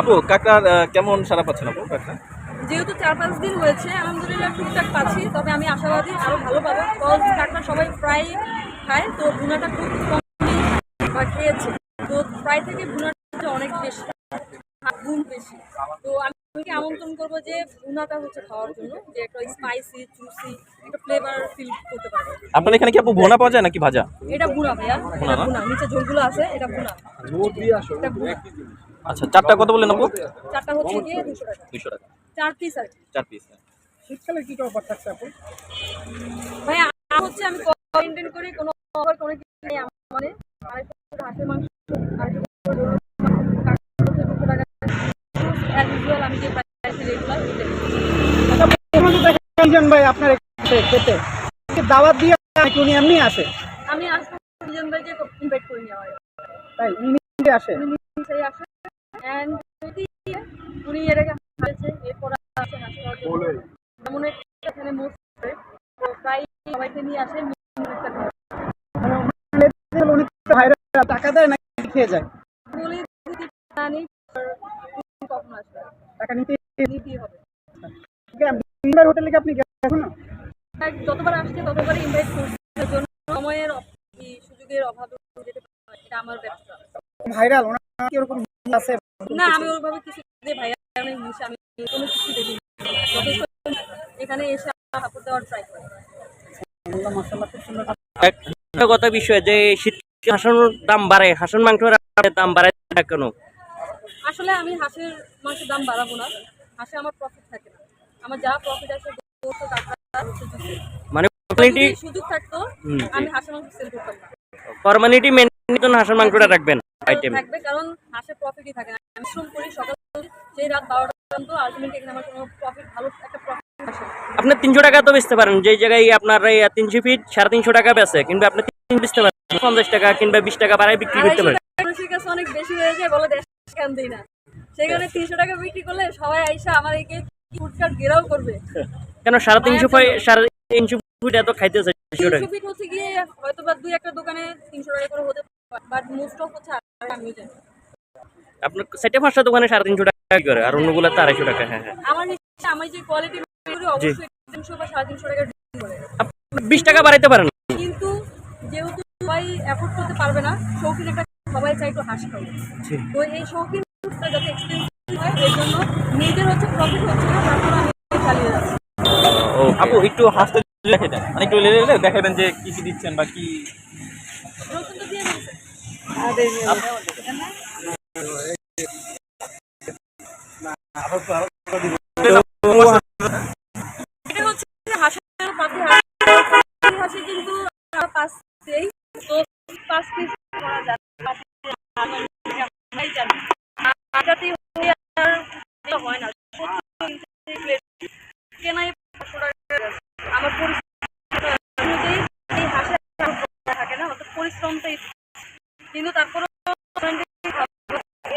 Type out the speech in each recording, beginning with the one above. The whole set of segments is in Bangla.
আপু কাকড়ার কেমন সারা পাচ্ছেন আপু কাকড়া যেহেতু চার পাঁচ দিন হয়েছে, আলহামদুলিল্লাহ টুকটাক পাচ্ছি, তবে আমি আশাবাদী আরও ভালো পাবো কাঁকড়া সবাই প্রায় খায়, তো ভুনাটা খুব কম বা খেয়েছে। তো প্রায় থেকে ভুনাটা অনেক বেশি, গুণ বেশি। তো আমি আপনাকে আমন্ত্রণ করব যে ভুনাটা হচ্ছে খাওয়ার জন্য যে একটা স্পাইসি জুসি একটা ফ্লেভার ফিল করতে পারবে। আপনার এখানে কি আপু ভোনা পাওয়া যায় নাকি ভাজা? এটা ভুনা ভাইয়া এটা না? ভুনা নিচে ঝোলগুলো আছে এটা ভুনা। এটা ভুনা। আচ্ছা চারটা কত বললেন আপু? চারটা হচ্ছে গিয়ে দুশো টাকা। দুইশো টাকা। চার পিস আর কি। চার পিস শীতকালে কি অফার থাকছে আপু? ভাই আমার হচ্ছে আমি মেনটেন করি কোনো আবার কোনো কিছু নেই আমার মানে। হচ্ছে হাঁসের মাংস আরেকটা হচ্ছে গরুর মাংস, কাঁকড়া হচ্ছে দুশো টাকা অ্যাজ ইউজুয়াল আমি যে প্রাইস রেগুলার আচ্ছা বন্ধু দেখেন ভাই আপনার খেতে। দাওয়াত দিয়ে নাকি উনি এমনি আসে? আমি আসলে দুজন ভাইকে ইনভাইট করে নেওয়া তাই উনি নিজে আসে? উনি আসে। অ্যান্ড যদি উনি এর আগে হাসছে এরপর আসে হাসি খাওয়ার এমন একটা এখানে মোস্ট তো প্রায় সবাইকে নিয়ে আসে। মানে উনি- উনি ভাইরা টাকা দেয় নাকি খেয়ে যায়? বলি যদি জানি কখন আসবে? টাকা নিতে নিতেই হবে। তিনবার হোটেলে কি আপনি গেছেন না। যতবার আসছে ততবারই ইনভাইট করছে। এর জন্য সময়ের সুযোগের অভাবে যেতে পারি এটা আমার ব্যবসা ভাইরাল ওনার কি ওরকম আছে? না আমি ওইভাবে কিছু যে মিশে আমি কোনো কিছু দেখি যথেষ্ট এখানে এসে দেওয়ার ট্রাই করি। বিষয় যে শীত হাঁসের দাম বাড়ে হাঁসের মাংসের দাম বাড়ে না কেন? আসলে আমি হাঁসের মাংসের দাম বাড়াবো না। হাঁসে আমার প্রফিট থাকে না। আমার যা প্রফিট আছে মানে সুযোগ থাকতো আমি হাঁসের মাংস সেল করতাম না। মেনটেন হাঁসের মাংসটা রাখবেন আইটেম থাকবে কারণ হাঁসের প্রফিটই থাকে না। আমি শ্রম করি সকাল সেই রাত বারোটা পর্যন্ত আলটিমেটলি এখানে আমার কোনো প্রফিট ভালো একটা প্রফিট আসে আপনার তিনশো টাকা তো বেচতে পারেন যেই জায়গায় আপনার এই তিনশো ফিট সাড়ে তিনশো টাকা বেচে কিন্তু আপনি তিন বেচতে পারেন পঞ্চাশ টাকা কিংবা বিশ টাকা বাড়ায় বিক্রি করতে পারেন। মানুষের কাছে অনেক বেশি হয়ে যায় বলে দেশ কেন দিই না। সেখানে তিনশো টাকা বিক্রি করলে সবাই আইসা আমার একে ফুটকাট ঘেরাও করবে। কেন সাড়ে তিনশো সাড়ে তিনশো ফিট এত খাইতে চাই তিনশো ফিট হচ্ছে গিয়ে হয়তো বা দুই একটা দোকানে তিনশো টাকা করে হতে পারে বাট মোস্ট অফ হচ্ছে আমি জানি আপনার পাঁচটা দোকানে সাড়ে তিনশো টাকা করে আর অন্যগুলো তো আড়াইশো টাকা হ্যাঁ হ্যাঁ। আমার যে কোয়ালিটি অবশ্যই তিনশো বা সাড়ে তিনশো টাকা বিশ টাকা বাড়াইতে পারেন কিন্তু যেহেতু সবাই অ্যাফোর্ড করতে পারবে না শৌখিন একটা সবাই চাই একটু হাসি খাবে তো এই যাতে এক্সপেন্সিভ হয় এর জন্য হচ্ছে প্রফিট হচ্ছে না তারপর আমি চালিয়ে যাচ্ছি। আপু একটু হাসতে দেখে দেন। মানে একটু লেলে লেলে দেখাবেন যে কি কি দিচ্ছেন বা কি কিন্তু পাঁচ তো পাঁচ পিস করা যায় পাতি আমরাই জানি আর যাতে হয়ে আর এটা হয় না সত্যি plate কেনাই পাঁচশো টাকা গেছে। আমার পরিশ্রম অনুযায়ী এই হাঁসের দাম থাকে না অত পরিশ্রমটাই কিন্তু তারপরে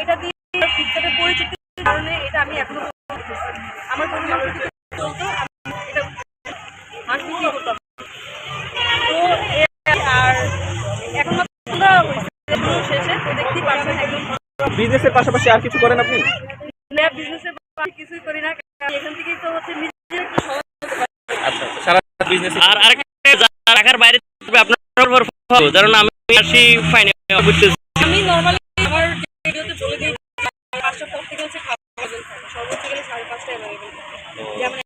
এটা দিয়ে ফিক্সারের পরিচিতির কারণে এটা আমি এখনও পর্যন্ত করতেছি। আমার গরু মাংস যদি চলতো আমি এটা হাঁস বিক্রি করতাম আর এখন মাত্র হয়েছে এখনও শেষে তো দেখতেই পারছেন একদম বিজনেসের পাশাপাশি আর কিছু করেন আপনি? ল্যাব বিজনেসের কিছুই করি না এখান থেকেই তো হচ্ছে নিজের একটু সময় আচ্ছা সারা বিজনেস আর আরেকটা যা বাইরে আপনার উপর ফল। ধরুন আমি আসি ফাইনে বুঝতেছি। আমি নর্মালি আমার ভিডিওতে বলে দিই পাঁচটার পর থেকে হচ্ছে খাবার সর্বোচ্চ গেলে সাড়ে পাঁচটা অ্যাভেলেবল যেমন